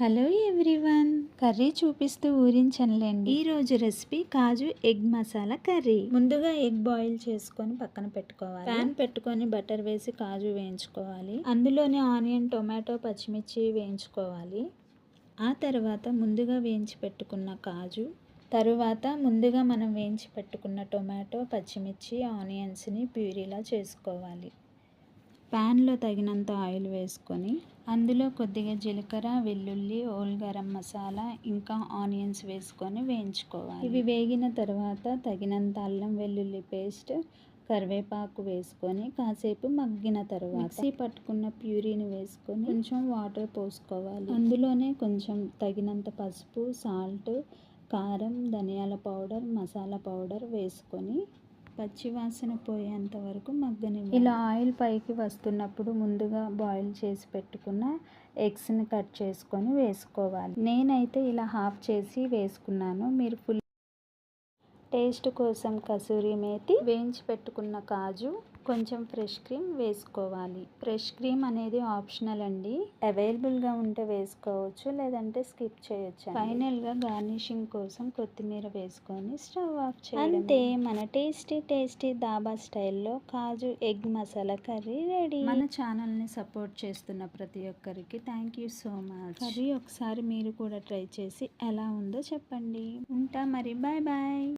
Hello everyone. Curry చూపిస్తూ ఊరించనులేండి ఈ రోజు recipe kaju egg masala curry. ముందుగా ఎగ్ బాయిల్ చేసుకొని పక్కన పెట్టుకోవాలి. ప్యాన్ పెట్టుకొని బటర్ వేసి కాజు వేయించుకోవాలి. అందులోనే ఆనియన్ టొమాటో పచ్చిమిర్చి వేయించుకోవాలి. ఆ తర్వాత ముందుగా వేయించి పెట్టుకున్న కాజు తరువాత ముందుగా మనం వేయించి పెట్టుకున్న టొమాటో పచ్చిమిర్చి ఆనియన్స్ని ప్యూరీలా చేసుకోవాలి. ప్యాన్లో తగినంత ఆయిల్ వేసుకొని అందులో కొద్దిగా జీలకర్ర వెల్లుల్లి ఓల్ గరం మసాలా ఇంకా ఆనియన్స్ వేసుకొని వేయించుకోవాలి. ఇవి వేగిన తర్వాత తగినంత అల్లం వెల్లుల్లి పేస్ట్ కరివేపాకు వేసుకొని కాసేపు మగ్గిన తర్వాత మిక్సీ పట్టుకున్న ప్యూరీని వేసుకొని కొంచెం వాటర్ పోసుకోవాలి. అందులోనే కొంచెం తగినంత పసుపు సాల్ట్ కారం ధనియాల పౌడర్ మసాలా పౌడర్ వేసుకొని పచ్చివాసన పోయేంత వరకు మగ్గని ఇలా ఆయిల్ పైకి వస్తున్నప్పుడు ముందుగా బాయిల్ చేసి పెట్టుకున్న ఎగ్స్ని కట్ చేసుకొని వేసుకోవాలి. నేనైతే ఇలా హాఫ్ చేసి వేసుకున్నాను. మీరు ఫుల్ టేస్ట్ కోసం కసూరి మేతి వేయించి పెట్టుకున్న కాజు కొంచెం ఫ్రెష్ క్రీమ్ వేసుకోవాలి. ఫ్రెష్ క్రీమ్ అనేది ఆప్షనల్ అండి. అవైలబుల్గా ఉంటే వేసుకోవచ్చు లేదంటే స్కిప్ చేయొచ్చు ఫైనల్గా గార్నిషింగ్ కోసం కొత్తిమీర వేసుకొని స్టవ్ ఆఫ్ చేయాలి అంతే మన టేస్టీ టేస్టీ దాబా స్టైల్లో kaju egg masala curry ready మన ఛానల్ని సపోర్ట్ చేస్తున్న ప్రతి ఒక్కరికి thank you so much curry ఒకసారి మీరు కూడా ట్రై చేసి ఎలా ఉందో చెప్పండి. ఉంటా మరి బాయ్ బాయ్